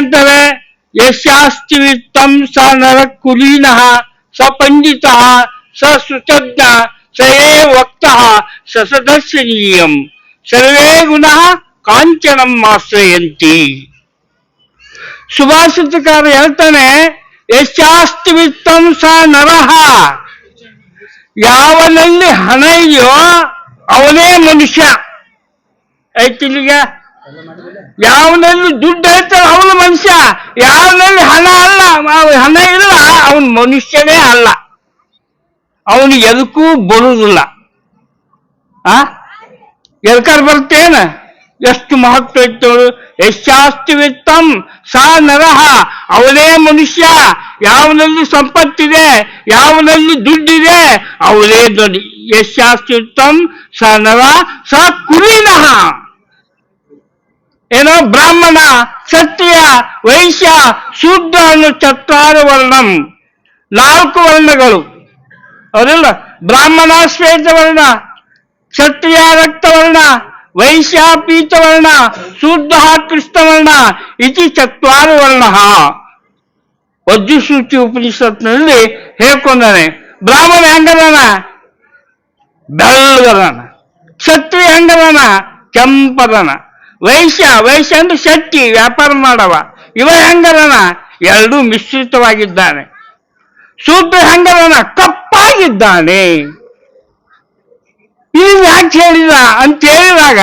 ಅಂತಾರೆ ಯಶಾಸ್ತಿ ವಿತ್ತಂ ಸ ನರ ಕುಲೀನಃ ಸ ಪಂಡಿತ, ಸ ಸುತಜ್ಞ, ಸೇ ವಕ್ತ, ಸ ಸದರ್ಶನೀಯಂ. ಸರ್ವೇ ಗುಣ ಕಾಂಚನಂ ಆಶ್ರಯಂತಿ. ಸುಭಾಷಿತಕಾರ ಹೇಳ್ತಾನೆ ಯಶಾಸ್ತಿ ವಿತ್ತಂ ಸ ನರಹ ಯಾವನಲ್ಲಿ ಹಣ ಇದೆಯೋ ಅವನೇ ಮನುಷ್ಯ. ಐತಿಲ್ಲಿಗ ಯಾವನಲ್ಲಿ ದುಡ್ಡು ಐತಲ್ಲ ಅವನು ಮನುಷ್ಯ, ಯಾವನಲ್ಲಿ ಹಣ ಅಲ್ಲ ಹಣ ಇಲ್ಲ, ಅವನು ಮನುಷ್ಯನೇ ಅಲ್ಲ. ಅವನು ಎದಕ್ಕೂ ಬರುವುದಿಲ್ಲ. ಆ? ಎದಕ್ಕಾರ ಬರ್ತೇನ? ಎಷ್ಟು ಮಹತ್ವ ಇತ್ತು ಯಶಾಸ್ತಿವಿತ್ತಂ ಸಾ ನರಹ ಅವನೇ ಮನುಷ್ಯ, ಯಾವನಲ್ಲಿ ಸಂಪತ್ತಿದೆ, ಯಾವನಲ್ಲಿ ದುಡ್ಡಿದೆ ಅವನೇ ದೊಡ್ಡ ಯಶಾಸ್ತಿವಿತ್ತಂ ಸ ನರ, ಸ ಕುಲೀನಃ. ಏನೋ ಬ್ರಾಹ್ಮಣ ಕ್ಷತ್ರಿಯ ವೈಶ್ಯ, ಶುದ್ಧ ಅನ್ನೋ ಚತ್ವಾರು ವರ್ಣಂ. ನಾಲ್ಕು ವರ್ಣಗಳು. ಅವರಿಲ್ಲ ಬ್ರಾಹ್ಮಣ ಶ್ವೇತವರ್ಣ ಕ್ಷತ್ರಿಯ ರಕ್ತವರ್ಣ ವೈಶ್ಯ ಪೀತವರ್ಣ ಶೂದ್ರ ಕೃಷ್ಣವರ್ಣ ಇತಿ ಚತ್ವಾರು ವರ್ಣ. ವಜ್ರಸೂಚಿ ಉಪನಿಷತ್ನಲ್ಲಿ ಹೇಳ್ಕೊಂಡಾನೆ, ಬ್ರಾಹ್ಮಣ ಹೆಂಗದಾನ? ಬೆಳ್ಳಗದಾನ. ಕ್ಷತ್ರಿಯ ಹೆಂಗದಾನ? ಕೆಂಪದನ. ವೈಶ್ಯ ವೈಶ್ಯ ಅಂದ್ರೆ ಶಕ್ತಿ ವ್ಯಾಪಾರ ಮಾಡವ. ಇವ ಹೆಂಗದಾನ? ಎರಡೂ ಮಿಶ್ರಿತವಾಗಿದ್ದಾನೆ. ಶೂದ್ರ ಹೆಂಗರನ ಕಪ್ಪಾಗಿದ್ದಾನೆ. ಇಲ್ಲಿ ಯಾಕೆ ಹೇಳಿದ? ಅಂತ ಹೇಳಿದಾಗ,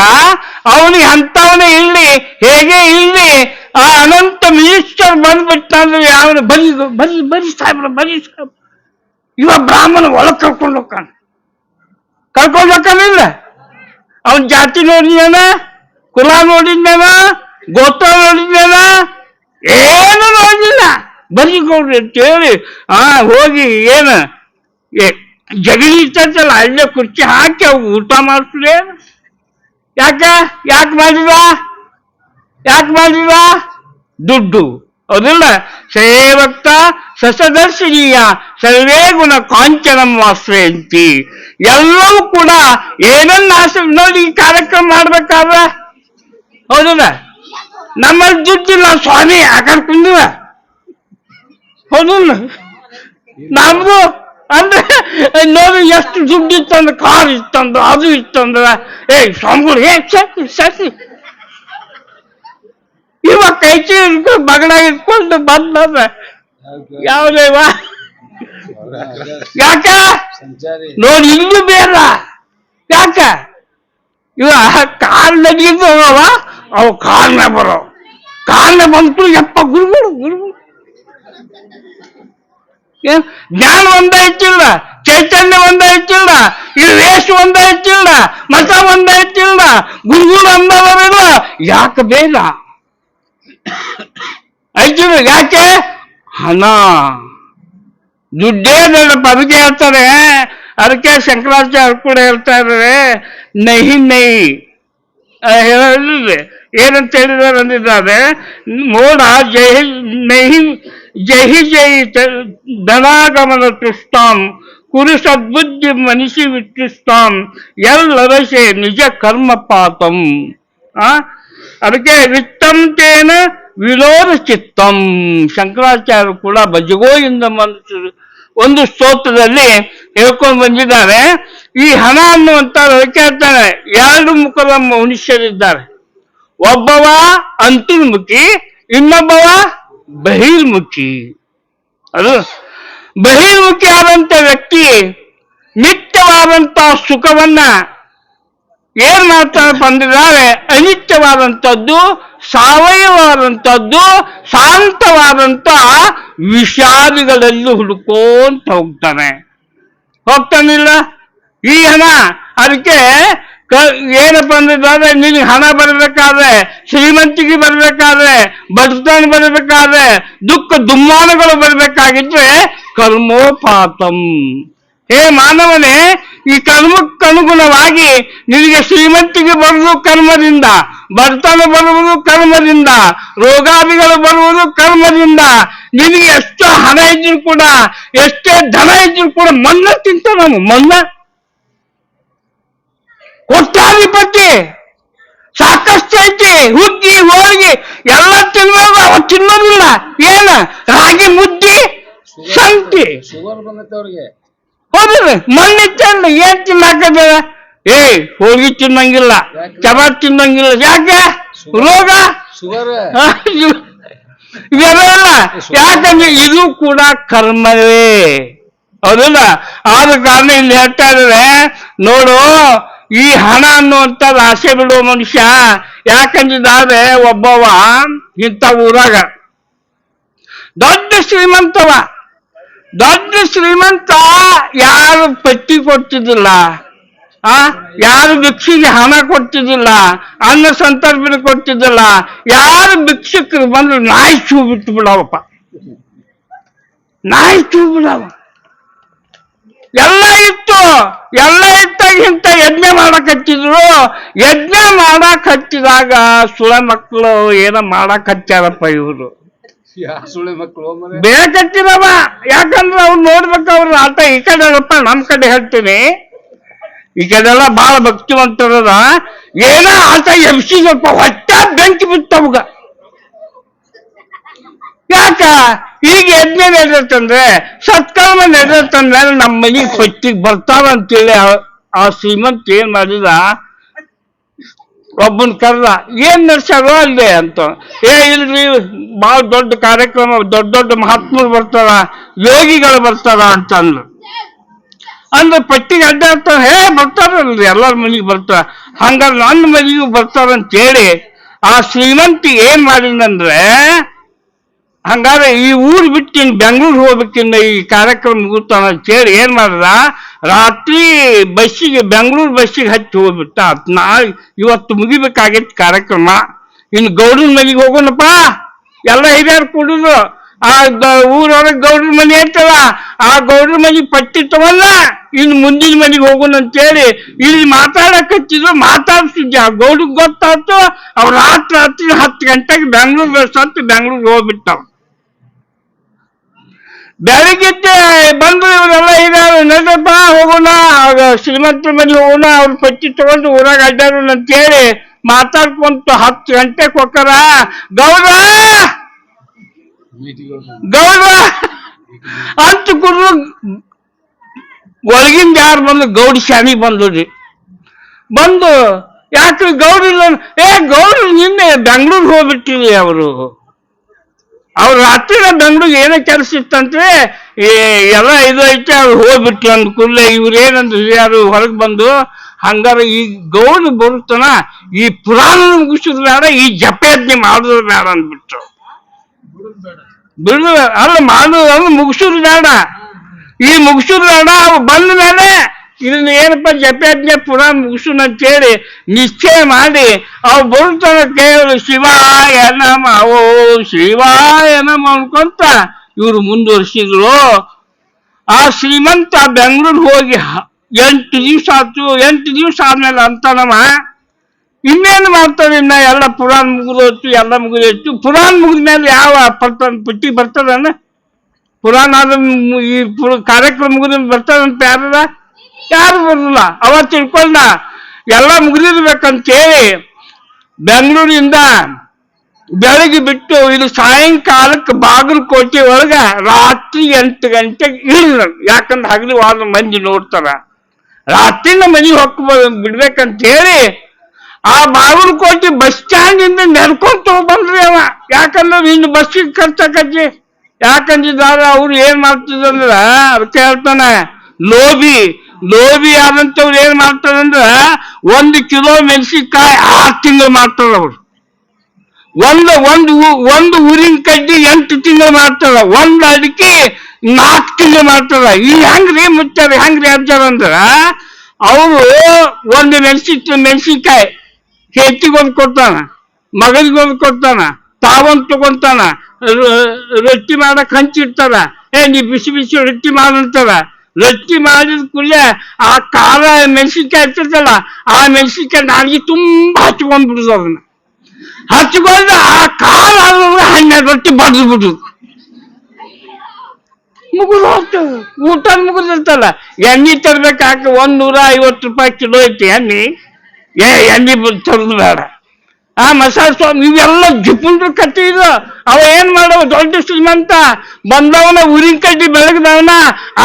ಅವನಿಗೆ ಅಂತವನೇ ಇಲ್ಲಿ ಹೇಗೆ ಇಲ್ಲಿ ಆ ಅನಂತ ಮಿನಿಸ್ಟರ್ ಬಂದ್ಬಿಟ್ಟ ಅಂದ್ರೆ ಅವನು ಬರಿ ಬರಿ ಬರಿ ಸಾಹೇಬ್ರ ಬರಿ ಸಾಹೇಬ್ರ. ಇವ ಬ್ರಾಹ್ಮಣ ಒಳಗ್ ಕರ್ಕೊಂಡು ಹೋಗ್ತಾನೆ. ಕರ್ಕೊಂಡು ಹೋಗ್ತಾನಿಲ್ಲ ಅವನ್ ಜಾತಿ ನೋಡಿದ್ಯಾನ ಕುಲ ನೋಡಿದ್ಯಾನ ಗೋತ್ರ ನೋಡಿದ್ಯಾನ ಏನು ನೋಡಿಲ್ಲ. ಬರೀ ಕೊಡ್ರಿ ಹೇಳಿ, ಆ, ಹೋಗಿ ಏನು ಜಗಲಿ ಇರ್ತೈತಲ್ಲ ಅಲ್ಲೇ ಕುರ್ಚಿ ಹಾಕಿ ಅವು ಊಟ ಮಾಡ್ತದೆ ಯಾಕ? ಯಾಕೆ ಮಾಡಿದ ಯಾಕೆ ಮಾಡಿದ ದುಡ್ಡು. ಹೌದಿಲ್ಲ? ಸೇವಕ್ತ ಸಸದರ್ಶನೀಯ ಸರ್ವೇ ಗುಣ ಕಾಂಚನಂ ವಾಶ್ರಯಂತಿ ಎಲ್ಲವೂ ಕೂಡ ಏನನ್ನ ಆಸೆ ನೋಡಿ ಈ ಕಾರ್ಯಕ್ರಮ ಮಾಡ್ಬೇಕಾದ್ರೆ? ಹೌದಿಲ್ಲ? ನಮ್ಮಲ್ಲಿ ದುಡ್ಡಿಲ್ಲ ಸ್ವಾಮಿ ಯಾಕಂದ್ರೆ ಕುಂದಿವ ಹೌದು ನಮ್ದು ಅಂದ್ರೆ ನೋಡಿ ಎಷ್ಟು ದುಡ್ಡು ಇತ್ತಂದ್ರೆ ಕಾರ್ ಇತ್ತಂದ್ರೆ ಅದು ಇತ್ತಂದ್ರೆ. ಏ ಸ್ವಾಮಿಗಳು ಏ ಸರಿ ಸರಿ ಇವ ಕೈ ಚೀಲ ಹಿಡ್ಕೊಂಡು ಬಗಡ ಇಟ್ಕೊಂಡು ಬಂದ ಯಾವ್ದೇವ ಯಾಕ ನೋಡಿ ಇಲ್ಲೂ ಬೇಡ. ಯಾಕ? ಇವ ಕಾಲ್ ನಡಿಯಿಂದ ಹೋಗವ? ಅವು ಕಾಲ್ನ ಬರೋ. ಕಾಲ್ನ ಬಂತು ಯಪ್ಪ ಗುರುಗಳು ಗುರುಗಳು ಏನ್? ಜ್ಞಾನ ಹೆಚ್ಚಿಲ್ಲ, ಚೈತನ್ಯ ಒಂದ ಹೆಚ್ಚಿಲ್ಲ ಇಲ್ಲಿ ವೇಷ ಒಂದಾಯ್ತಿಲ್ಲ ಮತ ಒಂದಾಯ್ತಿಲ್ಲ ಗುರುಗಳು ಅಂದವರಿಲ್ಲ ಯಾಕೆ ಬೇಡ? ಹೆಚ್ಚಿಲ್ಲ ಯಾಕೆ? ಹಣ. ದುಡ್ಡೇ ನನ್ನ ಅದಕ್ಕೆ ಹೇಳ್ತಾರೆ, ಅದಕ್ಕೆ ಶಂಕರಾಚಾರ್ಯ ಕೂಡ ಹೇಳ್ತಾ ಇದ್ದಾರೆ ನೈ ನೈ ಹೇಳಿದ್ರೆ ಏನಂತ ಹೇಳಿದ್ದಾರೆ ಅಂದಿದ್ದಾರೆ ಮೋಡ ಜೈ ನೈ ಜಹಿ ಜೈ ಧನಾಗಮನ ತುಷ್ಟಾಂ ಕುರು ಸದ್ಬುದ್ಧಿ ಮನಿಷಿ ವಿಕೃಷ್ಟಾಂ ಎಲ್ಲರಸೆ ನಿಜ ಕರ್ಮ ಪಾತಂ. ಅದಕ್ಕೆ ವಿತ್ತಂತೇನ ವಿಲೋದ ಚಿತ್ತಂ. ಶಂಕರಾಚಾರ್ಯರು ಕೂಡ ಬಜಗೋಯಿಂದ ಮನಸ್ಸು ಒಂದು ಸ್ತೋತ್ರದಲ್ಲಿ ಹೇಳ್ಕೊಂಡು ಬಂದಿದ್ದಾರೆ. ಈ ಹಣ ಅನ್ನುವಂತ ಹೇಳ್ತಾರೆ ಎರಡು ಮುಖದ ಮನುಷ್ಯರಿದ್ದಾರೆ? ಒಬ್ಬವ ಅಂತರ್ಮುಖಿ ಇನ್ನೊಬ್ಬವ ಬಹಿರ್ಮುಖಿ. ಅದು ಬಹಿರ್ಮುಖಿ ಆದಂತ ವ್ಯಕ್ತಿ ನಿತ್ಯವಾದಂತ ಸುಖವನ್ನ ಏನ್ ಮಾಡ್ತಾರೆ ಬಂದಿದ್ದಾರೆ ಅನಿತ್ಯವಾದಂಥದ್ದು ಸಾವಯವಾದಂಥದ್ದು ಶಾಂತವಾದಂತ ವಿಷಾದಿಗಳಲ್ಲಿ ಹುಡುಕೋಂತ ಹೋಗ್ತಾನೆ. ಹೋಗ್ತಾನಿಲ್ಲ ಈ ಹಣ, ಅದಕ್ಕೆ ಏನಪ್ಪ ಅಂದ್ರೆ ನಿನಗೆ ಹಣ ಬರಬೇಕಾದ್ರೆ, ಶ್ರೀಮಂತಿಗೆ ಬರಬೇಕಾದ್ರೆ ಬಡತನ ಬರಬೇಕಾದ್ರೆ, ದುಃಖ ದುಮ್ಮಾನಗಳು ಬರಬೇಕಾಗಿದ್ರೆ ಕರ್ಮೋಪಾತಂ. ಹೇ ಮಾನವನೇ, ಈ ಕರ್ಮಕ್ಕನುಗುಣವಾಗಿ ನಿನಗೆ ಶ್ರೀಮಂತಿಗೆ ಬರುವುದು ಕರ್ಮದಿಂದ, ಬಡತನ ಬರುವುದು ಕರ್ಮದಿಂದ, ರೋಗಾದಿಗಳು ಬರುವುದು ಕರ್ಮದಿಂದ, ನಿನಗೆ ಎಷ್ಟು ಹಣ ಇದ್ರು ಕೂಡ, ಎಷ್ಟೇ ಧನ ಇದ್ರು ಕೂಡ ಮನ್ನ ತಿಂತ ನಾನು ಮನ್ನ ಕೋಟ್ಯಾಧಿಪತಿ ಸಾಕಷ್ಟು ಐತಿ ಹುಗ್ಗಿ ಹೋಳಿಗೆ ಎಲ್ಲ ತಿನ್ಬೋದು ಅವ ತಿನ್ನೋದಿಲ್ಲ. ಏನ? ರಾಗಿ ಮುದ್ದಿ ಸಂತಿ ಶುಗರ್ ಬಂದೈತೆ ಅವ್ರಿಗೆ. ಹೌದ್ರಿ ಮಣ್ಣಿತ್ತಲ್ಲ ಏನ್ ತಿನ್ನಾಕದ ಏ ಹೋಗಿ ತಿನ್ನಂಗಿಲ್ಲ ಚಪಾತಿ ತಿನ್ನಂಗಿಲ್ಲ. ಯಾಕೆ? ರೋಗ? ಶುಗರ್ ಇವೆಲ್ಲ ಯಾಕಂದ್ರೆ ಇದು ಕೂಡ ಕರ್ಮವೇ. ಹೌದಲ್ಲ? ಆದ ಕಾರಣ ಇಲ್ಲಿ ಹೇಳ್ತಾ ಇದ್ದಾರೆ ನೋಡು ಈ ಹಣ ಅನ್ನುವಂಥದ್ದು ಆಸೆ ಬಿಡುವ ಮನುಷ್ಯ ಯಾಕಂದಿದ್ದಾರೆ ಒಬ್ಬವ ಇಂಥ ಊರಾಗ. ದೊಡ್ಡ ಶ್ರೀಮಂತವ. ದೊಡ್ಡ ಶ್ರೀಮಂತ ಯಾರು ಪಟ್ಟಿ ಕೊಡ್ತಿದ್ದಿಲ್ಲ ಆ? ಯಾರು ಭಿಕ್ಷಿಗೆ ಹಣ ಕೊಡ್ತಿದ್ದಿಲ್ಲ ಅನ್ನ ಸಂತರ್ಪಣೆ ಕೊಡ್ತಿದ್ದಿಲ್ಲ ಯಾರು ಭಿಕ್ಷಕರು ಬಂದ್ರು ನಾಯಿ ಚೂ ಬಿಟ್ಟು ಬಿಡವಪ್ಪ. ನಾಯಿ ಚೂ ಬಿಡವ ಎಲ್ಲ ಇತ್ತು ಎಲ್ಲ ಇತ್ತಾಗ ಇಂಥ ಯಜ್ಞ ಮಾಡಕ್ ಹಚ್ಚಿದ್ರು. ಯಜ್ಞ ಮಾಡಕ್ ಹಚ್ಚಿದಾಗ ಸುಳ ಮಕ್ಕಳು ಏನ ಮಾಡಕ್ ಹಚ್ಚಾರಪ್ಪ ಇವರು. ಯಾ ಸುಳ್ಳೆ ಮಕ್ಕಳು ಬೇಕತ್ತಿರವ. ಯಾಕಂದ್ರೆ ಅವ್ರು ನೋಡ್ಬೇಕು ಅವ್ರ ಆಟ ಈ ಕಡೆ ನಮ್ ಕಡೆ ಹೇಳ್ತೀನಿ. ಈ ಕಡೆ ಎಲ್ಲ ಬಹಳ ಭಕ್ತಿವಂತರದ ಏನೋ ಆಟ ಎಬ್ಸಿದಪ್ಪ ಹೊಟ್ಟ ಬೆಂಕಿ ಬಿತ್ತವ್ಗ ಯಾಕ? ಈಗ ಯಜ್ಞ ನಡೆದತ್ತಂದ್ರೆ ಸತ್ಕರ್ಮ ನಡೆದತ್ತಂದ್ರೆ ನಮ್ಮ ಮನೆಗೆ ಸ್ವಚ್ಛಿಗೆ ಬರ್ತಾವ ಅಂತೇಳಿ ಆ- ಶ್ರೀಮಂತ ಏನ್ ಮಾಡಿದ? ಒಬ್ಬನ್ ಕರ್ದ, ಏನ್ ನಡ್ಸ್ಯಾರೋ ಅಲ್ಲಿ ಅಂತ. ಏ, ಇಲ್ರಿ ಬಹಳ ದೊಡ್ಡ ಕಾರ್ಯಕ್ರಮ, ದೊಡ್ಡ ದೊಡ್ಡ ಮಹಾತ್ಮರು ಬರ್ತಾರ, ಯೋಗಿಗಳು ಬರ್ತಾರ ಅಂತ ಅಂದ್ರು ಅಂದ್ರೆ ಪಟ್ಟಿಗೆ ಅಡ್ಡಾಡ್ತಾರ ಹೇ, ಬರ್ತಾರಲ್ರಿ, ಎಲ್ಲರ ಮನೆಗೆ ಬರ್ತಾರ ಹಂಗಾರೆ ನನ್ನ ಮನೆಗೂ ಬರ್ತಾರ ಅಂತ ಹೇಳಿ ಆ ಶ್ರೀಮಂತಿ ಏನ್ ಮಾಡಿದಂದ್ರೆ ಹಂಗಾರೆ ಈ ಊರು ಬಿಟ್ಟು ಇನ್ ಬೆಂಗಳೂರು ಹೋಗ್ಬೇಕಿನ್ನ ಈ ಕಾರ್ಯಕ್ರಮ ಮುಗಿತು ಅನ್ನೋದು ಕೇಳಿ ಏನ್ ಮಾಡ್ದ? ರಾತ್ರಿ ಬಸ್ಸಿಗೆ, ಬೆಂಗಳೂರು ಬಸ್ಸಿಗೆ ಹಚ್ಚಿ ಹೋಗ್ಬಿಟ್ಟ. ನಾ ಇವತ್ತು ಮುಗಿಬೇಕಾಗಿತ್ತು ಕಾರ್ಯಕ್ರಮ. ಇನ್ನು ಗೌಡನ ಮನೆಗೆ ಹೋಗೋಣಪ್ಪ. ಎಲ್ಲ ಹಿರಿಯರು ಕುಡಿದ್ರು ಆ ಊರೊಳಗೆ ಗೌಡ್ರ ಮನೆ ಐತಲ್ಲ, ಆ ಗೌಡ್ರ ಮನೆ ಪಟ್ಟಿ ತಗೊಂಡ ಇನ್ನು ಮುಂದಿನ ಮನೆಗೆ ಹೋಗೋಣ ಅಂತೇಳಿ ಇಲ್ಲಿ ಮಾತಾಡಕ್ ಹಚ್ಚಿದ್ರು ಮಾತಾಡ್ತಿದ್ದೆ. ಆ ಗೌಡ್ರಿಗೆ ಗೊತ್ತಾಯ್ತು, ಅವ್ರು ರಾತ್ರಿ ರಾತ್ರಿ ಹತ್ತು ಗಂಟೆಗೆ ಬೆಂಗಳೂರು ಬಸ್ ಹತ್ತು ಬೆಂಗಳೂರಿಗೆ ಹೋಗ್ಬಿಟ್ಟವ್ ಬೆಳಗ್ಗೆ ಬಂದು ಇವರೆಲ್ಲ ಇದ್ದಾರೆ. ನಡಪ್ಪ ಹೋಗೋಣ ಶ್ರೀಮಂತ ಶ್ರೀಮಂತರ ಮನೆ ಹೋಗೋಣ ಅವ್ರ ಪಟ್ಟಿ ತಗೊಂಡು ಊರಾಗ ಅಡ್ಡಾಡೋಣ ಅಂತೇಳಿ ಮಾತಾಡ್ಕೊಂತ ಹತ್ತು ಗಂಟೆಗೆ ಹೋಗ್ತಾರ. ಗೌಡ ಗೌಡ ಅಂತ ಕುರು ಒಳಗಿಂದ ಯಾರು ಬಂದು ಗೌಡಿ ಶಾನಿ ಬಂದ್ರಿ ಬಂದು ಯಾಕ್ರಿ ಇಲ್ಲ? ಏ ಗೌಡ ನಿನ್ನೆ ಬೆಂಗಳೂರಿಗೆ ಹೋಗ್ಬಿಟ್ಟಿರಿ ಅವರು. ಅವ್ರು ರಾತ್ರಿ ಬೆಂಗಳೂರಿಗೆ ಏನೋ ಕೆಲಸ ಇತ್ತಂತೆ ಎಲ್ಲ ಇದು ಐತೆ, ಅವ್ರು ಹೋಗ್ಬಿಟ್ಟು ಅಂದ ಕೂಡಲೇ ಇವ್ರು ಏನಂದ್ರು ಯಾರು ಹೊರಗೆ ಬಂದು, ಹಂಗಾರೆ ಈ ಗೌಡ ಬರುತ್ತನ, ಈ ಪುರಾಣ ಮುಗಿಸಿದ್ರು ಬೇಡ, ಈ ಜಪಯಜ್ಞೆ ಮಾಡಿದ್ರು ಬೇಡ ಅಂದ್ಬಿಟ್ರು. ಬಿಡು. ಅಲ್ಲ ಮಾಡೋದು ಅಂದ್ರೆ ಮುಗಿಸೋದು ಬೇಡ. ಈ ಮುಗಿಸೋದು ಬೇಡ ಬಂದ ಮೇಲೆ ಇದನ್ನ ಏನಪ್ಪ ಜಪಯಜ್ಞ ಪುರಾಣ ಮುಗಿಸೋಣ ಅಂತೇಳಿ ನಿಶ್ಚಯ ಮಾಡಿ, ಅವು ಬರುತ್ತಾನ ಕೇವಲ ಶಿವಾಯ ನಮ, ಓ ಶಿವಾಯ ನಮ ಅನ್ಕೊಂತ ಇವರು ಮುಂದುವರಿಸಿದ್ರು. ಆ ಶ್ರೀಮಂತ ಬೆಂಗಳೂರು ಹೋಗಿ ಎಂಟು ದಿವಸ ಆಯ್ತು, ಎಂಟು ದಿವಸ ಆದ್ಮೇಲೆ ಅಂತಾನಮ್ಮ ಇನ್ನೇನು ಮಾಡ್ತಾರೆ ಇನ್ನ ಎಲ್ಲ ಪುರಾಣ ಮುಗಿದೋಯ್ತು, ಎಲ್ಲ ಮುಗಿದೋಯ್ತು. ಪುರಾಣ ಮುಗಿದ್ಮೇಲೆ ಯಾವ ಪರ್ತ, ಪಟ್ಟಿ ಬರ್ತದನ ಪುರಾಣ ಆದ ಈ ಪುರ- ಕಾರ್ಯಕ್ರಮ ಮುಗಿದ ಬರ್ತದಂತ ಯಾರದ ಯಾರು ಬರಲ್ಲ ಅವ ತಿಳ್ಕೊಂಡ ಎಲ್ಲ ಮುಗಿದಿರ್ಬೇಕಂತೇಳಿ ಬೆಂಗಳೂರಿಂದ ಬೆಳಗ್ಗೆ ಬಿಟ್ಟು ಇದು ಸಾಯಂಕಾಲಕ್ಕೆ ಬಾಗಲಕೋಟೆ ಒಳಗ ರಾತ್ರಿ ಎಂಟು ಗಂಟೆಗೆ ಇಳಿದ್ರು ಯಾಕಂದ್ರೆ ಹಗಲಿ ವಾರ ಮಂದಿ ನೋಡ್ತಾರ. ರಾತ್ರಿನ ಮನೆಗೆ ಹೋಗ್ಬೋದು ಬಿಡ್ಬೇಕಂತ ಹೇಳಿ ಆ ಬಾಗಲಕೋಟೆ ಬಸ್ ಸ್ಟ್ಯಾಂಡ್ ಇಂದ ನೆಡ್ಕೊಂತ ಬಂದ್ರಿ ಅವ. ಯಾಕಂದ್ರೆ ಇನ್ನು ಬಸ್ಸಿಗೆ ಖರ್ಚಾಕತ್ತಿ ಯಾಕಂದಿದ್ದಾರೆ, ಅವ್ರು ಏನ್ ಮಾಡ್ತಿದ್ರ ಅದಕ್ಕೆ ಹೇಳ್ತಾನೆ ಲೋಬಿ ಆದಂಥವ್ರು ಏನ್ ಮಾಡ್ತಾರಂದ್ರ ಒಂದು ಕಿಲೋ ಮೆಣಸಿನ್ಕಾಯಿ ಆರು ತಿಂಗಳು ಮಾಡ್ತಾರ ಅವ್ರು. ಒಂದು ಒಂದು ಒಂದು ಊರಿನ ಕಡ್ಡಿ ಎಂಟು ತಿಂಗಳು ಮಾಡ್ತಾರ. ಒಂದು ಅಡಿಕೆ ನಾಲ್ಕು ತಿಂಗಳು ಮಾಡ್ತಾರ. ಈ ಹೆಂಗ್ರಿ ಮುಚ್ಚಾರ, ಹೆಂಗ್ರಿ ಅಂತಾರ ಅಂದ್ರ ಅವರು ಒಂದು ಮೆಣಸಿನ ಮೆಣಸಿನ್ಕಾಯಿ ಹೆಚ್ಚಿಗೊಂದು ಕೊಡ್ತಾನ, ಮಗನಿಗೊಂದು ಕೊಡ್ತಾನ, ತಾವೊಂದು ತಗೊಂತಾನ ರೊಟ್ಟಿ ಮಾಡಕ್ ಹಂಚಿಡ್ತಾರ. ಏ, ನೀ ಬಿಸಿ ಬಿಸಿ ರೊಟ್ಟಿ ಮಾಡಂತಾರ ರೊಟ್ಟಿ ಮಾಡಿದ ಕೂಡಲೇ ಆ ಖಾರ ಮೆಣಸಿನ್ಕಾಯಿ ಇರ್ತದಲ್ಲ ಆ ಮೆಣಸಿನ್ಕಾಯಿ ನಾಲ್ಗೆ ತುಂಬಾ ಹಚ್ಕೊಂಡ್ ಬಿಡುದು ಅದನ್ನ ಹಚ್ಕೊಂಡು ಆ ಖಾರ ಆದ್ರೆ ಹನ್ನೆರಡು ರೊಟ್ಟಿ ಬಡ್ದು ಬಿಡುದು ಮುಗಿದು ಹೋಗ್ತು ಊಟ ಮುಗಿದಿರ್ತಲ್ಲ ಎಣ್ಣೆ ತರ್ಬೇಕಾಕ ಒಂದ್ ನೂರ ಐವತ್ತು ರೂಪಾಯಿ ಕಿಲೋ ಐತಿ ಎಣ್ಣೆ ಏ ಎಣ್ಣೆ ಬ- ತರೋದು ಬೇಡ ಆ ಮಸಾಜ್ ಇವೆಲ್ಲ ಜಿಪುಂಡ್ರು ಕಟ್ಟಿ ಇದು. ಅವ ಏನ್ ಮಾಡವ ದೊಡ್ಡ ಶ್ರೀಮಂತ. ಬಂದವನ ಉರಿನ ಕಡ್ಡಿ ಬೆಳಗ್ದವನ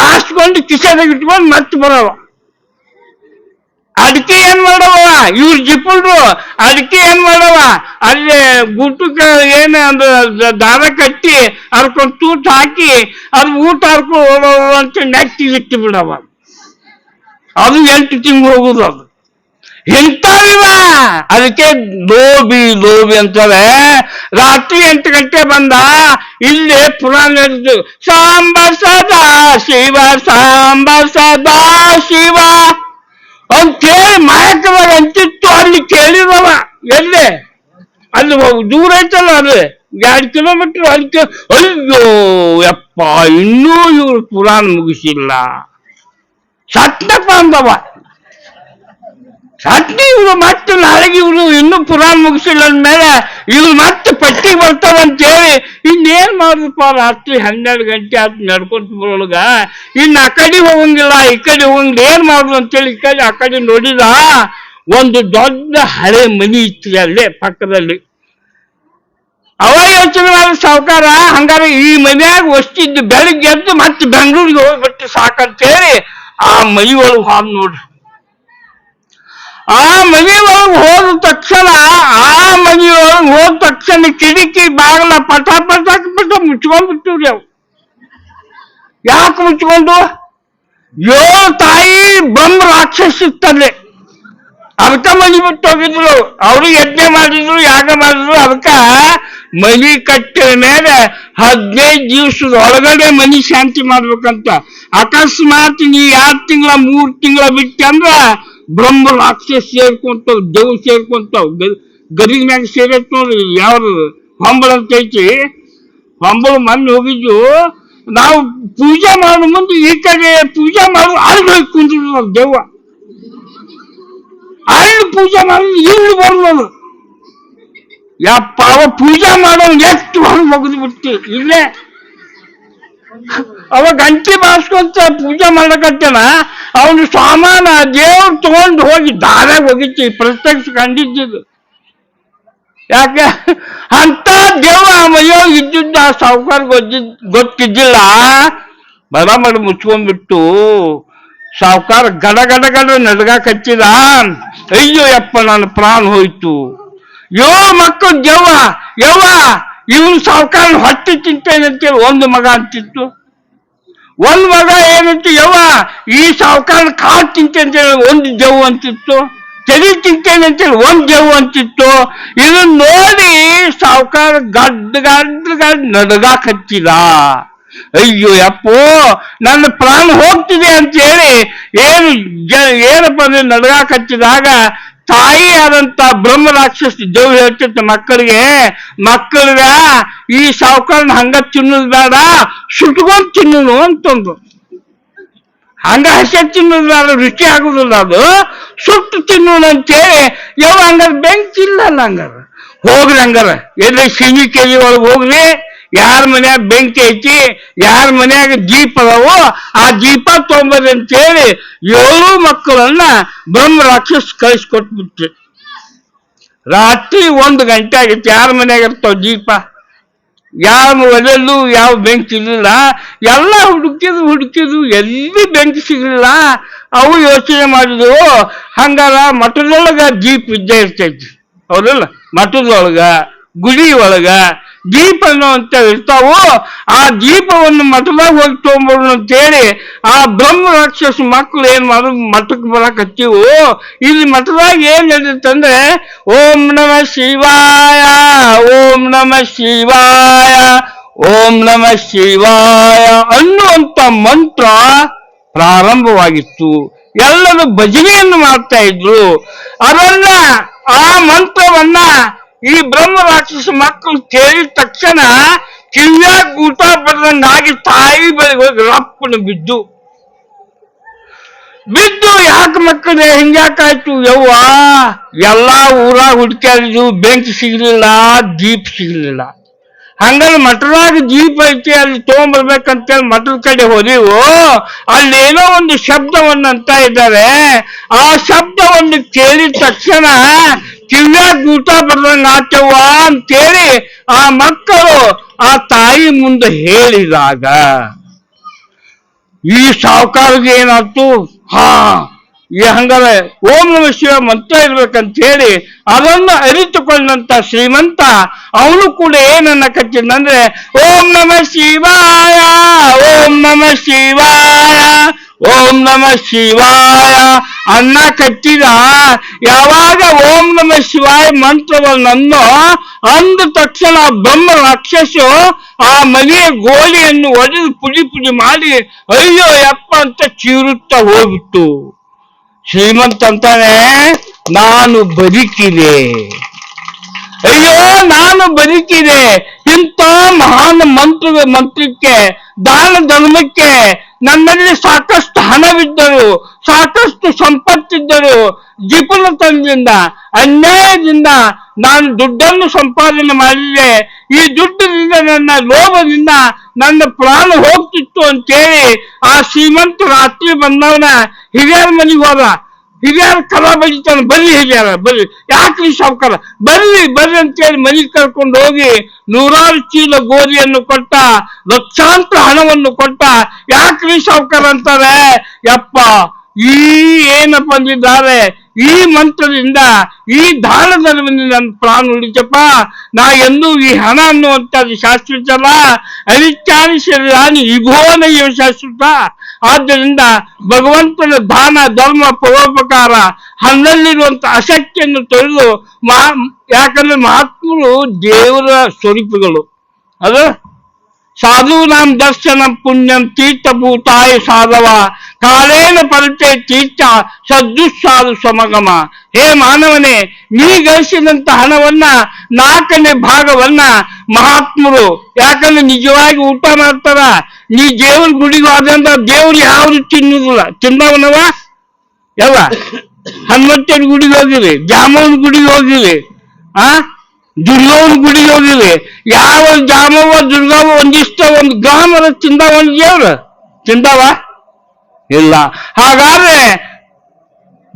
ಆಸ್ಕೊಂಡು ಕಿಸೆದಾಗ ಇಟ್ಕೊಂಡು ಮತ್ತೆ ಬರವ. ಅಡಿಕೆ ಏನ್ ಮಾಡವ? ಇವ್ರು ಜಿಪುಂಡ್ರು. ಅಡಿಕೆ ಏನ್ ಮಾಡವ? ಅಲ್ಲಿ ಗುಟ್ಟು ಏನ ದಾರ ಕಟ್ಟಿ ಅದಕ್ಕೊಂದು ತೂಟ ಹಾಕಿ, ಅದು ಊಟ ಹರ್ಕೊಂಡು ಅಂತ ನೆಟ್ಟಿ ಇಟ್ಟು ಬಿಡವ ಅದು ಎಂಟು ತಿಂಗಳು ಹೋಗುದು ಅದು. ಇಂಥವಿವ ಅದಕ್ಕೆ ಲೋಬಿ ಲೋಬಿ ಅಂತಾರೆ ರಾತ್ರಿ ಎಂಟು ಗಂಟೆ ಬಂದ ಇಲ್ಲಿ ಪುರಾಣ ನಡೆದು ಸಾಂಬ ಸದಾ, ಶಿವ ಸಾಂಬ ಸದಾ, ಶಿವ. ಅಂತೇಳಿ ಮಾಯಕವಾಗ ಅಂತಿತ್ತು ಅಲ್ಲಿ ಕೇಳಿದವ. ಎಲ್ಲಿ? ಅಲ್ಲಿ ಹೋಗ್- ದೂರ ಐತಲ್ಲ ಅದು. ಎರಡು ಕಿಲೋಮೀಟರ್ ಅಲ್ಲಿ ಕೇ- ಅಯ್ಯೋ, ಯಪ್ಪ, ಇನ್ನೂ ಇವ್ರು ಪುರಾಣ ಮುಗಿಸಿಲ್ಲ. ಸತ್ನಪ್ಪ ಅಂದವ. ಸತ್ತಿ ಇವರು ಮತ್ತೆ ನಾಳೆಗೆ ಇವರು ಇನ್ನೂ ಪುರಾಣ ಮುಗಿಸಿಲ್ಲ ಅಂದ್ಮೇಲೆ ಇವ್ರು ಮತ್ತೆ ಪಟ್ಟಿ ಬರ್ತಾವಂತೇಳಿ ಇನ್ನೇನ್ ಮಾಡುದಪ್ಪ ರಾತ್ರಿ ಹನ್ನೆರಡು ಗಂಟೆ ಆತು ನಡ್ಕೊಂತ ಬರೋಳಗ. ಇನ್ನು ಆ ಕಡೆ ಹೋಗಂಗಿಲ್ಲ, ಈ ಕಡೆ ಹೋಗಂಗಿಲ್ಲ. ಏನ್ ಮಾಡುದು ಅಂತೇಳಿ ಈ ಕಡೆ, ಆ ಕಡೆ ನೋಡಿದ ಒಂದು ದೊಡ್ಡ ಹಳೆ ಮನಿ ಇತ್ತು ಅಲ್ಲೇ ಪಕ್ಕದಲ್ಲಿ. ಅವ ಯೋಚನೆ ಸಾವುಕಾರ, ಹಂಗಾರೆ ಈ ಮನೆಯಾಗ ಒಷ್ಟಿದ್ದು ಬೆಳಿಗ್ಗೆ ಎದ್ದು ಮತ್ತೆ ಬೆಂಗಳೂರಿಗೆ ಹೋಗ್ಬಿಟ್ಟು ಸಾಕಂತೇಳಿ ಆ ಮೈ ಒಳಗೆ ಹಾಂ ನೋಡ್ರಿ. ಆ ಮನೆಯೊಳಗೆ ಹೋದ ತಕ್ಷಣ, ಆ ಮನೆಯೊಳಗೆ ಹೋದ ತಕ್ಷಣ ಕಿಡಿಕಿ ಬಾಗಲ ಪಟ ಪಟ ಪಟ ಮುಚ್ಕೊಂಡ್ಬಿಟ್ಟಿವ್ರಿ ಅವು ಯಾಕೆ ಮುಚ್ಕೊಂಡು? ಏಳು ತಾಯಿ ಬಂದ್ ರಾಕ್ಷಸಿತ್ತಲ್ಲಿ ಅದಕ್ಕ ಮನಿ ಬಿಟ್ಟು ಹೋಗಿದ್ರು ಅವರು. ಯಜ್ಞ ಮಾಡಿದ್ರು, ಯಾಗ ಮಾಡಿದ್ರು. ಅದಕ್ಕ ಮನಿ ಕಟ್ಟಿದ ಮೇಲೆ ಹದಿನೈದು ದಿವಸದ ಒಳಗಡೆ ಮನಿ ಶಾಂತಿ ಮಾಡ್ಬೇಕಂತ. ಅಕಸ್ಮಾತ್ ನೀ ಎರಡು ತಿಂಗಳ, ಮೂರು ತಿಂಗಳ ಬಿಟ್ಟಂದ್ರ ಬ್ರಹ್ಮ ರಾಕ್ಷಸ ಸೇರ್ಕೊಂತಾವ್ ದೇವ್ ಸೇರ್ಕೊಂತಾವ್ ಗರಿಗ್ ಮ್ಯಾಗ ಸೇರತ್ ನೋಡ್ರಿ ಯಾವ್ದು ಹೊಂಬಳ ಅಂತ ಐತಿ ಹೊಂಬಳ ಮಣ್ಣು ಹೋಗಿದ್ದು, ನಾವು ಪೂಜೆ ಮಾಡೋ ಮುಂದೆ ಈ ಕಡೆ ಪೂಜೆ ಮಾಡೋದು ಅಲ್ಲಿ ಹೋಗಿ ಕುಂದ್ರು ದೇವ ಅಲ್ಲಿ ಪೂಜೆ ಮಾಡೋದು ಇಲ್ಲಿ ಬರ್ಬೋದು ಯಪ್ಪ ಅವ ಪೂಜೆ ಮಾಡೋ ಎಷ್ಟು ಹೊರಗೆ ಹೋಗುದು ಬಿಡ್ತಿ? ಇಲ್ಲೇ. ಅವ ಗಂಟೆ ಬಾರ್ಸ್ಕೊಂತ ಪೂಜೆ ಮಾಡಕತ್ತನ ಅವನು ಸಾಮಾನ ದೇವ್ರು ತಗೊಂಡು ಹೋಗಿ ದಾರಾಗ ಹೋಗಿತ್ತು ಪ್ರತ್ಯಕ್ಷ ಕಂಡಿದ್ದು ಯಾಕೆ? ಅಂತ ದೇವ ಮಯ್ಯೋ ಇದ್ದಿದ್ದ ಆ ಸಾವುಕಾರ ಗೊತ್ತಿದ್, ಗೊತ್ತಿದ್ದಿಲ್ಲ. ಬಡ ಮುಚ್ಕೊಂಡ್ಬಿಟ್ಟು ಸಾವುಕಾರ ಗಡ ಗಡ ಗಡ ನಡ್ಗಾಕ್ ಹಚ್ಚಿದ ಅಯ್ಯೋ ಯಪ್ಪ, ನನ್ನ ಪ್ರಾಣ ಹೋಯ್ತು. ಯೋ ಮಕ್ಕಳು ದೆವ್ವ ಯವ್ವ, ಇವನು ಸಾವುಕಾರ ಹೊಟ್ಟೆ ತಿಂತೇನೆ ಅಂತೇಳಿ ಒಂದು ಮಗ ಅಂತಿತ್ತು. ಒಂದು ಮಗ ಏನಂತ ಯವ್ವ ಈ ಸಾವುಕಾರ ಕಾಳು ತಿಂತೇನೆ ಅಂತೇಳಿ ಒಂದು ದೆವ್ವ ಅಂತಿತ್ತು, ತಲೆ ತಿಂತೇನೆ ಅಂತೇಳಿ ಒಂದ್ ದೆವ್ವ ಅಂತಿತ್ತು. ಇದನ್ನ ನೋಡಿ ಸಾವುಕಾರ ಗಡ್ಡ ಗಡ್ಡ ಗಡ್ ನಡಗಾಕತ್ತಿದ. ಅಯ್ಯೋ ಯಪ್ಪೋ, ನನ್ನ ಪ್ರಾಣ ಹೋಗ್ತಿದೆ ಅಂತ ಹೇಳಿ ಏನು ಏನಪ್ಪ ಅಂದ್ರೆ ನಡಗಾಕತ್ತಿದಾಗ ತಾಯಿ ಆದಂತ ಬ್ರಹ್ಮ ರಾಕ್ಷಸ ದೇವ್ ಹೇಳ್ತಿರ್ತ ಮಕ್ಕಳಿಗೆ, ಮಕ್ಕಳಿಗ ಈ ಸಾವುಕಾರನ ಹಂಗ ತಿನ್ನೋದು ಬೇಡ, ಸುಟ್ಕೊಂಡ್ ತಿನ್ನೋನು ಅಂತಂದು. ಹಂಗ ಹಸೆ ರುಚಿ ಆಗುದಿಲ್ಲ ಅದು. ಸುಟ್ಟು ತಿನ್ನೋದಂತೇಳಿ ಯಾವ ಹಂಗಾರ ಬೆಂಕಿ ಇಲ್ಲಲ್ಲ ಹಂಗಾರ. ಹೋಗ್ರಿ ಹಂಗಾರ. ಎಲ್ಲಿ ಸಿಹಿ ಕೆಜಿ ಒಳಗೆ ಹೋಗ್ರಿ ಯಾರ ಮನ್ಯಾಗ ಬೆಂಕಿ ಐತಿ, ಯಾರ ಮನ್ಯಾಗ ದೀಪ ಅದಾವೋ, ಆ ದೀಪ ತೊಂಬರಿ ಅಂತೇಳಿ ಏಳು ಮಕ್ಕಳನ್ನ ಬ್ರಹ್ಮ ರಾಕ್ಷಸ್ ಕಳಿಸ್ಕೊಟ್ಬಿಟ್ರಿ ರಾತ್ರಿ ಒಂದು ಗಂಟೆ ಆಗಿತ್ತು, ಯಾರ ಮನ್ಯಾಗ ಇರ್ತಾವ ದೀಪ? ಯಾವ ಒಲೆಲ್ಲೂ ಯಾವ ಬೆಂಚ್ ಇರಲಿಲ್ಲ. ಎಲ್ಲ ಹುಡುಕಿದ್ರು ಹುಡುಕಿದ್ರು ಎಲ್ಲಿ ಬೆಂಚ್ ಸಿಗಲಿಲ್ಲ. ಅವು ಯೋಚನೆ ಮಾಡಿದ್ರು, ಹಂಗಾರ ಮಠದೊಳಗ ದೀಪ ಇದ್ದೇ ಇರ್ತೈತಿ. ಹೌದಲ್ಲ? ಮಠದೊಳಗ, ಗುಡಿ ಒಳಗ ದೀಪ ಅಂತ ಇರ್ತಾವೋ, ಆ ದೀಪವನ್ನು ಮಠದಾಗ ಹೋಗಿ ತಗೊಂಡ್ಬರೋಣ ಅಂತೇಳಿ ಆ ಬ್ರಹ್ಮ ರಾಕ್ಷಸ ಮಕ್ಕಳು ಏನ್ ಮಾಡ, ಮಠಕ್ಕೆ ಬರಕತ್ತೀವು ಇಲ್ಲಿ ಮಠದಾಗ ಏನ್ ನಡೀತಂದ್ರೆ ಓಂ ನಮ ಶಿವಾಯ, ಓಂ ನಮ ಶಿವಾಯ, ಓಂ ನಮ ಶಿವಾಯ ಅನ್ನುವಂತ ಮಂತ್ರ ಪ್ರಾರಂಭವಾಗಿತ್ತು. ಎಲ್ಲರೂ ಭಜನೆಯನ್ನು ಮಾಡ್ತಾ ಇದ್ರು. ಅದನ್ನ ಆ ಮಂತ್ರವನ್ನ ಈ ಬ್ರಹ್ಮ ರಾಕ್ಷಸ ಮಕ್ಕಳು ಕೇಳಿದ ತಕ್ಷಣ ಕಿವ್ಯಾಗ ಊಟ ಬರದಂಗಾಗಿ ತಾಯಿ ಬಳಿ ಹೋಗಿ ರಪ್ಪನ ಬಿದ್ದು. ಬಿದ್ದು ಯಾಕೆ ಮಕ್ಕಳೇ, ಹಿಂಗ್ಯಾಕಾಯ್ತು? ಯವ್ವ, ಎಲ್ಲಾ ಊರಾಗ ಹುಡ್ಕ್ಯಾಡಿದ್ವು ಬೆಂಕಿ ಸಿಗ್ಲಿಲ್ಲ ದೀಪ್ ಸಿಗ್ಲಿಲ್ಲ. ಹಂಗಲ್ಲಿ ಮಠದಾಗ ದೀಪ ಐತಿ, ಅಲ್ಲಿ ತಗೊಂಡ್ಬರ್ಬೇಕಂತೇಳಿ ಮಠದ ಕಡೆ ಹೋದೆವು. ಅಲ್ಲಿ ಏನೋ ಒಂದು ಶಬ್ದವನ್ನು ಅಂತ ಇದ್ದಾರೆ. ಆ ಶಬ್ದವನ್ನು ಕೇಳಿದ ತಕ್ಷಣ ಕಿವ್ಯಾಗ ಊಟ ಬರ್ದಂಗ ಆಚವ್ವ ಅಂತೇಳಿ ಆ ಮಕ್ಕಳು ಆ ತಾಯಿ ಮುಂದೆ ಹೇಳಿದಾಗ, ಈ ಸಾವುಕಾರಿಗೆ ಏನಾಯ್ತು? ಹಾ, ಈ ಹಂಗಾರೆ ಓಂ ನಮ ಶಿವ ಮಂತ್ರ ಇರ್ಬೇಕಂತ ಹೇಳಿ ಅದನ್ನು ಅರಿತುಕೊಂಡಂತ ಶ್ರೀಮಂತ, ಅವನು ಕೂಡ ಏನನ್ನ ಕಚ್ಚಿದಂದ್ರೆ ಓಂ ನಮ ಶಿವಾಯ, ಓಂ ನಮ ಶಿವಾಯ ಓಂ ನಮ ಶಿವಾಯ. ಅನ್ನ ಕಟ್ಟಿದ, ಯಾವಾಗ ಓಂ ನಮ ಶಿವಾಯ ಮಂತ್ರವನ್ನನ್ನು ಅಂದ ತಕ್ಷಣ ಬ್ರಹ್ಮ ರಾಕ್ಷಸು ಆ ಮನೆಯ ಗೋಲಿಯನ್ನು ಒಡೆದು ಪುಡಿ ಪುಡಿ ಮಾಡಿ, ಅಯ್ಯೋ, ಯಪ್ಪ ಅಂತ ಚೀರುತ್ತಾ ಹೋಗ್ಬಿಟ್ಟು. ಶ್ರೀಮಂತ ಅಂತಾನೆ, ನಾನು ಬದುಕಿದೆ. ಅಯ್ಯೋ, ನಾನು ಬದುಕಿದೆ. ಇಂಥ ಮಹಾನ್ ಮಂತ್ರದ ಮಂತ್ರಕ್ಕೆ, ದಾನ ಧರ್ಮಕ್ಕೆ ನನ್ನಲ್ಲಿ ಸಾಕಷ್ಟು ಹಣವಿದ್ದರು, ಸಾಕಷ್ಟು ಸಂಪತ್ತಿದ್ದರು ಜಿಪುಣತನದಿಂದ ಅನ್ಯಾಯದಿಂದ ನಾನು ದುಡ್ಡನ್ನು ಸಂಪಾದನೆ ಮಾಡಿದೆ ಈ ದುಡ್ಡಿನಿಂದ ನನ್ನ ಲೋಭದಿಂದ ನನ್ನ ಪ್ರಾಣ ಹೋಗ್ತಿತ್ತು ಅಂತೇಳಿ ಆ ಶ್ರೀಮಂತ ರಾತ್ರಿ ಬಂದವನ ಹಿರಿಯರ ಮನೆಗೆ ಹೋದ. ಹಿರಿಯರ ಕಲ ಬಜಿತಾನ ಬರ್ರಿ ಹಿರಿಯರ ಬರ್ರಿ ಯಾಕ್ರಿ ಸಾವುಕಾರ? ಬರ್ರಿ ಬರ್ರಿ ಅಂತೇಳಿ ಮನೆಗೆ ಕರ್ಕೊಂಡು ಹೋಗಿ ನೂರಾರು ಚೀಲ ಗೋಧಿಯನ್ನು ಕೊಟ್ಟ, ಲಕ್ಷಾಂತರ ಹಣವನ್ನು ಕೊಟ್ಟ ಯಾಕ್ರಿ ಸಾವುಕಾರ ಅಂತಾರೆ? ಯಪ್ಪ ಈ ಏನಪ್ಪ ಅಂದಿದ್ದಾರೆ? ಈ ಮಂತ್ರದಿಂದ, ಈ ದಾನ ಧರ್ಮದಿಂದ ನನ್ನ ಪ್ರಾಣ ಉಳಿತಪ್ಪ? ನಾ ಎಂದೂ ಈ ಹಣ ಅನ್ನುವಂತ ಶಾಸ್ತ್ರ ಅರಿಚಾನಿ ಶರೀರಾನಿ ಇಭೋನಯ್ಯ ಶಾಶ್ವತ. ಆದ್ದರಿಂದ ಭಗವಂತನ ದಾನ, ಧರ್ಮ, ಪರೋಪಕಾರ ಹಣ್ಣಲ್ಲಿರುವಂತ ಅಶಕ್ತಿಯನ್ನು ತೊಳೆದು ಮಹಾ ಯಾಕಂದ್ರೆ ಮಹಾತ್ಮರು ದೇವರ ಸ್ವರೂಪಗಳು. ಅದು? ಸಾಧೂನಾಂ ದರ್ಶನ ಪುಣ್ಯಂ ತೀರ್ಥಭೂತಾಯ ಸಾಧವ. ಕಾಲೇನ ಪರಿಚಯ ತೀರ್ಥ ಸದ್ದುಸ್ಸಾಧು ಸಮಗಮ. ಹೇ ಮಾನವನೇ, ನೀ ಗಳಿಸಿದಂತ ಹಣವನ್ನ, ನಾಲ್ಕನೇ ಭಾಗವನ್ನ ಮಹಾತ್ಮರು ಯಾಕಂದ್ರೆ ನಿಜವಾಗಿ ಊಟ ಮಾಡ್ತಾರ? ನೀ ದೇವ್ರ ಗುಡಿಗೂ ಹೋದಂತ ದೇವ್ರು ಯಾವ್ದು ತಿನ್ನುದಿಲ್ಲ. ತಿನ್ನವನವ ಯಾವ ಹನುಮಂತನ ಗುಡಿಗೆ ಹೋಗಿರಿ, ಜಾಮೂನ್ ಗುಡಿಗೆ ಹೋಗಿರಿ, ಆ? ದುರ್ಗವನ ಗುಡಿ ಯಾವ ಜಾಮವ ದುರ್ಗವ ಒಂದಿಷ್ಟ ಒಂದು ಗ್ರಾಮದ ತಿಂದವ ದೇವ್ರು ಇಲ್ಲ. ಹಾಗಾದ್ರೆ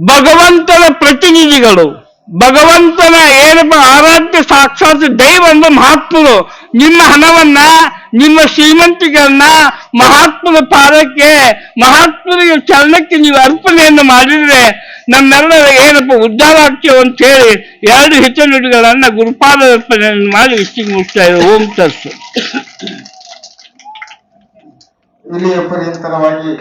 ಭಗವಂತನ ಪ್ರತಿನಿಧಿಗಳು, ಭಗವಂತನ ಏನಪ್ಪ, ಆರಾಧ್ಯ ಸಾಕ್ಷಾತ್ ದೈವ ಅಂದ್ರೆ ಮಹಾತ್ಮರು. ನಿಮ್ಮ ಹಣವನ್ನ, ನಿಮ್ಮ ಶ್ರೀಮಂತಿಗಳನ್ನ ಮಹಾತ್ಮರ ಪಾದಕ್ಕೆ ಮಹಾತ್ಮರಿಗೆ ಚರಣಕ್ಕೆ ನೀವು ಅರ್ಪಣೆಯನ್ನು ಮಾಡಿದ್ರೆ ನಮ್ಮೆಲ್ಲರ ಏನಪ್ಪ ಉದ್ಧಾರ ಆಗ್ತೇವೆ ಅಂತ ಹೇಳಿ ಎರಡು ಹಿತನುಡಿಗಳನ್ನ ಗುರುಪಾದ ಅರ್ಪಣೆಯನ್ನು ಮಾಡಿ ಇಷ್ಟಿಗೆ ಮುಗಿಸ್ತಾ ಇದೆ ಓಂ ತರ್ಸು ಇಲ್ಲಿಯ ಪರ್ಯಂತರವಾಗಿ